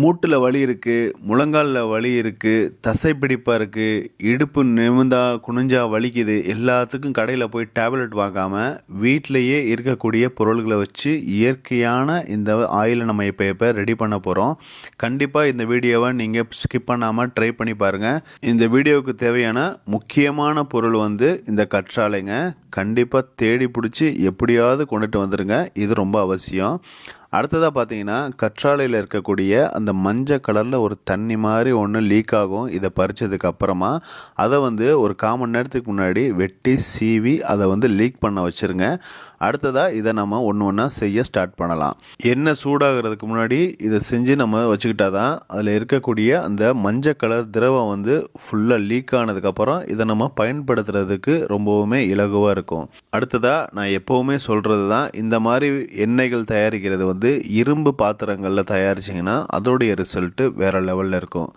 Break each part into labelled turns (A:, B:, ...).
A: மூட்டில் வலி இருக்குது முழங்காலில் வலி இருக்குது தசை பிடிப்பாக இருக்குது இடுப்பு நிமிந்தா குனிஞ்சா வலிக்குது எல்லாத்துக்கும் கடையில் போய் டேப்லெட் வாங்காமல் வீட்டிலையே இருக்கக்கூடிய பொருள்களை வச்சு இயற்கையான இந்த ஆயிலை நம்ம இப்போ இப்போ ரெடி பண்ண போகிறோம் கண்டிப்பாக இந்த வீடியோவை நீங்கள் ஸ்கிப் பண்ணாமல் ட்ரை பண்ணி பாருங்கள் இந்த வீடியோவுக்கு தேவையான முக்கியமான பொருள் வந்து இந்த கற்றாழைங்க. கண்டிப்பாக தேடி பிடிச்சி எப்படியாவது கொண்டுட்டு வந்துடுங்க இது ரொம்ப அவசியம். அடுத்ததாக பார்த்தீங்கன்னா கற்றாழையில் இருக்கக்கூடிய அந்த மஞ்சள் கலரில் ஒரு தண்ணி மாதிரி ஒன்று லீக் ஆகும். இதை பறித்ததுக்கு அப்புறமா அதை வந்து ஒரு கால் மணி நேரத்துக்கு முன்னாடி வெட்டி சீவி அதை வந்து லீக் பண்ண வச்சுருங்க. அடுத்ததாக இதை நம்ம ஒன்று ஒன்றா செய்ய ஸ்டார்ட் பண்ணலாம். எண்ணெய் சூடாகிறதுக்கு முன்னாடி இதை செஞ்சு நம்ம வச்சுக்கிட்டா தான் அதில் இருக்கக்கூடிய அந்த மஞ்சள் கலர் திரவம் வந்து ஃபுல்லாக லீக் ஆனதுக்கப்புறம் இதை நம்ம பயன்படுத்துறதுக்கு ரொம்பவுமே இலகுவாக இருக்கும். அடுத்ததாக நான் எப்போவுமே சொல்கிறது தான் இந்த மாதிரி எண்ணெய்கள் தயாரிக்கிறது வந்து இரும்பு பாத்திரங்களில் தயாரிச்சிங்கன்னா அதோடைய ரிசல்ட்டு வேறு லெவலில் இருக்கும்.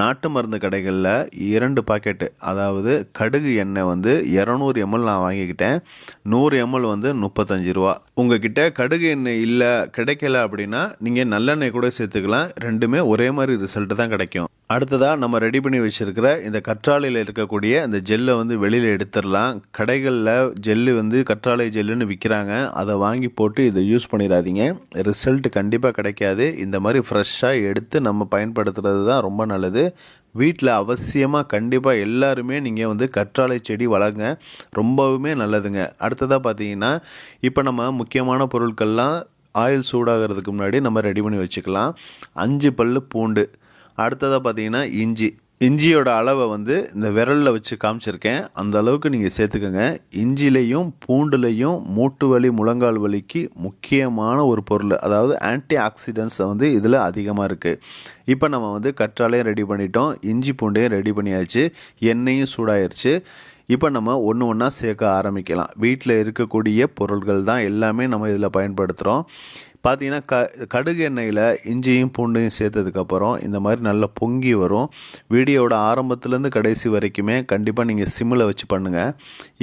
A: நாட்டு மருந்து கடைகளில் இரண்டு பாக்கெட்டு அதாவது கடுகு எண்ணெய் வந்து இரநூறு எம்எல் நான் வாங்கிக்கிட்டேன். நூறு எம்எல் வந்து முப்பத்தஞ்சு ரூபா. உங்ககிட்ட கடுகு எண்ணெய் இல்லை கிடைக்கல அப்படின்னா நீங்கள் நல்லெண்ணெய் கூட சேர்த்துக்கலாம். ரெண்டுமே ஒரே மாதிரி ரிசல்ட்டு தான் கிடைக்கும். அடுத்ததாக நம்ம ரெடி பண்ணி வச்சுருக்கிற இந்த கற்றாழையில் இருக்கக்கூடிய அந்த ஜெல்லை வந்து வெளியில் எடுத்துடலாம். கடைகளில் ஜெல்லு வந்து கற்றாழை ஜெல்லுன்னு விற்கிறாங்க அதை வாங்கி போட்டு இதை யூஸ் பண்ணிடாதீங்க. ரிசல்ட் கண்டிப்பாக கிடைக்காது. இந்த மாதிரி ஃப்ரெஷ்ஷாக எடுத்து நம்ம பயன்படுத்துறது தான் ரொம்ப நல்லது. வீட்டில் அவசியமாக கண்டிப்பாக எல்லாருமே நீங்கள் வந்து கற்றாழை செடி வளருங்க. ரொம்பவுமே நல்லதுங்க. அடுத்ததாக பார்த்தீங்கன்னா இப்போ நம்ம முக்கியமான பொருட்கள்லாம் ஆயில் சூடாகிறதுக்கு முன்னாடி நம்ம ரெடி பண்ணி வச்சுக்கலாம். அஞ்சு பல் பூண்டு. அடுத்ததாக பார்த்தீங்கன்னா இஞ்சி. இஞ்சியோட அளவை வந்து இந்த விரலில் வச்சு காமிச்சிருக்கேன். அந்த அளவுக்கு நீங்கள் சேர்த்துக்கோங்க. இஞ்சிலையும் பூண்டுலையும் மூட்டு வலி முழங்கால் வலிக்கு முக்கியமான ஒரு பொருள். அதாவது ஆன்டி ஆக்சிடென்ட்ஸ் வந்து இதில் அதிகமாக இருக்குது இப்போ நம்ம வந்து கற்றாலையும் ரெடி பண்ணிட்டோம். இஞ்சி பூண்டையும் ரெடி பண்ணியாச்சு. எண்ணெயும் சூடாயிருச்சு. இப்போ நம்ம ஒன்று ஒன்றா சேர்க்க ஆரம்பிக்கலாம். வீட்டில் இருக்கக்கூடிய பொருள்கள் தான் எல்லாமே நம்ம இதில் பயன்படுத்துகிறோம் பார்த்தீங்கன்னா க கடுகு எண்ணெயில் இஞ்சியும் பூண்டையும் சேர்த்ததுக்கப்புறம் இந்த மாதிரி நல்லா பொங்கி வரும். வீடியோட ஆரம்பத்துலேருந்து கடைசி வரைக்குமே கண்டிப்பாக நீங்கள் சிம்மில் வச்சு பண்ணுங்கள்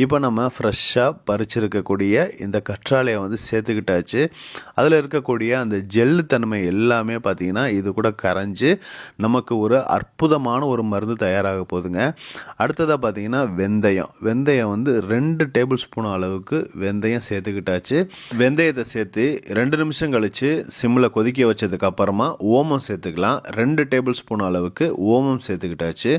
A: இப்போ நம்ம ஃப்ரெஷ்ஷாக பறிச்சிருக்கக்கூடிய இந்த கற்றாழையை வந்து சேர்த்துக்கிட்டாச்சு. அதில் இருக்கக்கூடிய அந்த ஜெல்லு தன்மை எல்லாமே பார்த்திங்கன்னா இது கூட கரைஞ்சி நமக்கு ஒரு அற்புதமான ஒரு மருந்து தயாராக போகுதுங்க. அடுத்ததாக பார்த்தீங்கன்னா வெந்தயம். வெந்தயம் வந்து ரெண்டு டேபிள் ஸ்பூன் அளவுக்கு வெந்தயம் சேர்த்துக்கிட்டாச்சு. வெந்தயத்தை சேர்த்து ரெண்டு நிமிஷம் கழித்து சிம்மில் கொதிக்க வச்சதுக்கு அப்புறமா ஓமம் சேர்த்துக்கலாம். ரெண்டு டேபிள் ஸ்பூன் அளவுக்கு ஓமம் சேர்த்துக்கிட்டாச்சு.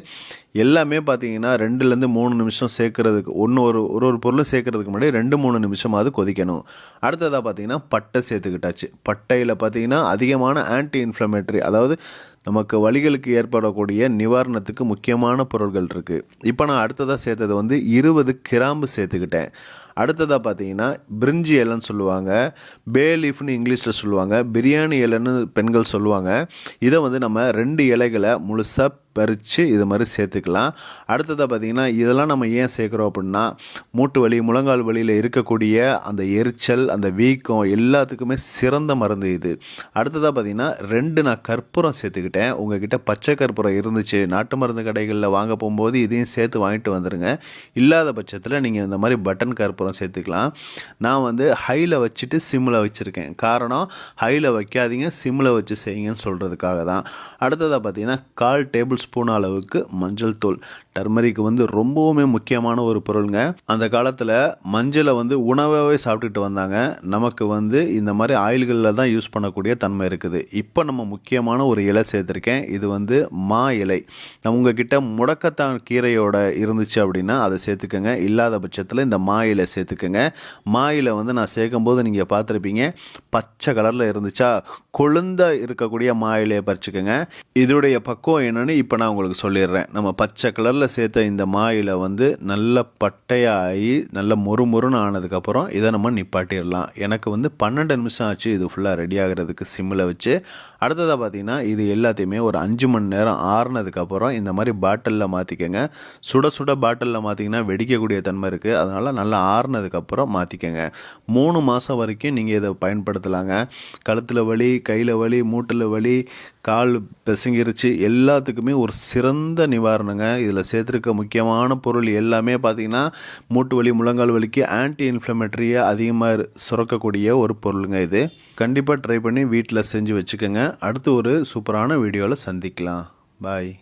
A: எல்லாமே பார்த்தீங்கன்னா ரெண்டுலேருந்து மூணு நிமிஷம் சேர்க்குறதுக்கு ஒன்று ஒரு ஒரு ஒரு பொருளும் சேர்க்குறதுக்கு முன்னாடி ரெண்டு மூணு நிமிஷமாவது கொதிக்கணும். அடுத்ததாக பார்த்தீங்கன்னா பட்டை சேர்த்துக்கிட்டாச்சு. பட்டையில் பார்த்தீங்கன்னா அதிகமான ஆன்டி இன்ஃப்ளமேட்டரி அதாவது நமக்கு வழிகளுக்கு ஏற்படக்கூடிய நிவாரணத்துக்கு முக்கியமான பொருட்கள் இருக்குது இப்போ நான் அடுத்ததாக சேர்த்தது வந்து இருபது கிராம்பு சேர்த்துக்கிட்டேன். அடுத்ததாக பார்த்தீங்கன்னா பிரிஞ்சி இலைன்னு சொல்லுவாங்க பே லீஃப்னு இங்கிலீஷில் சொல்லுவாங்க பிரியாணி இலைன்னு பெண்கள் சொல்லுவாங்க. இதை வந்து நம்ம ரெண்டு இலைகளை முழுசாக பறித்து இது மாதிரி சேர்த்துக்கலாம். அடுத்ததாக பார்த்திங்கன்னா இதெல்லாம் நம்ம ஏன் சேர்க்குறோம் அப்படின்னா மூட்டு வலி முழங்கால் வலியில் இருக்கக்கூடிய அந்த எரிச்சல் அந்த வீக்கம் எல்லாத்துக்குமே சிறந்த மருந்து இது. அடுத்ததாக பார்த்திங்கன்னா ரெண்டு நான் கற்பூரம் சேர்த்துக்கிட்டேன். உங்ககிட்ட பச்சை கற்பூரம் இருந்துச்சு நாட்டு மருந்து கடைகளில் வாங்க போகும்போது இதையும் சேர்த்து வாங்கிட்டு வந்துடுங்க இல்லாத பட்சத்தில் நீங்கள் இந்த மாதிரி பட்டன் கற்பூரம் சேர்த்துக்கலாம். நான் வந்து ஹையில் வச்சுட்டு சிம்மில் வச்சுருக்கேன். காரணம் ஹையில் வைக்காதீங்க சிம்மில் வச்சு செய்யுங்கன்னு சொல்கிறதுக்காக தான். அடுத்ததாக பார்த்திங்கன்னா கால் டேபிள் ஸ்பூன் அளவுக்கு மஞ்சள் தூள் டர்மரிக் வந்து ரொம்பவுமே முக்கியமான ஒரு பொருளுங்க. அந்த காலத்தில் மஞ்சளை வந்து உணவாகவே சாப்பிட்டுட்டு வந்தாங்க. நமக்கு வந்து இந்த மாதிரி ஆயில்களில் தான் யூஸ் பண்ணக்கூடிய தன்மை இருக்குது. இப்போ நம்ம முக்கியமான ஒரு இலை சேர்த்துருக்கேன். இது வந்து மா இலை. நம்ம உங்ககிட்ட முடக்கத்தான் கீரையோட இருந்துச்சு அப்படின்னா அதை சேர்த்துக்கோங்க. இல்லாத பட்சத்தில் இந்த மா இலை சேர்த்துக்கோங்க. மா இலை வந்து நான் சேர்க்கும்போது நீங்கள் பார்த்துருப்பீங்க. பச்சை கலரில் இருந்துச்சா? கொழுந்த இருக்கக்கூடிய மா இலையை பறிச்சுக்கோங்க. இதோடைய பக்குவம் என்னென்னு இப்போ இப்போ நான் உங்களுக்கு சொல்லிடுறேன். நம்ம பச்சை கலரில் சேர்த்த இந்த மாயில் வந்து நல்ல பட்டையாகி நல்ல மொறு மொறுன்னு ஆனதுக்கப்புறம் இதை நம்ம நிப்பாட்டிடலாம். எனக்கு வந்து பன்னெண்டு நிமிஷம் ஆச்சு இது ஃபுல்லாக ரெடி ஆகிறதுக்கு சிம்மில் வச்சு. அடுத்ததாக பார்த்தீங்கன்னா இது எல்லாத்தையுமே ஒரு அஞ்சு மணி நேரம் ஆறுனதுக்கப்புறம் இந்த மாதிரி பாட்டிலில் மாற்றிக்கங்க சுட சுட பாட்டிலில் மாற்றிங்கன்னா வெடிக்கக்கூடிய தன்மை இருக்குது அதனால் நல்லா ஆறுனதுக்கப்புறம் மாற்றிக்கங்க மூணு மாதம் வரைக்கும் நீங்கள் இதை பயன்படுத்தலாங்க. கழுத்தில் வலி கையில் வலி மூட்டில் வலி கால் பிசங்கிருச்சு எல்லாத்துக்குமே ஒரு சிறந்த நிவாரணங்க. இதில் சேர்த்துருக்க முக்கியமான பொருள் எல்லாமே பார்த்திங்கன்னா மூட்டு வலி முழங்கால் வலிக்கு ஆன்டி இன்ஃப்ளமேட்டரியை அதிகமாக சுரக்கக்கூடிய ஒரு பொருளுங்க இது. கண்டிப்பாக ட்ரை பண்ணி வீட்டில் செஞ்சு வச்சுக்கோங்க. அடுத்து ஒரு சூப்பரான வீடியோவில் சந்திக்கலாம். பாய்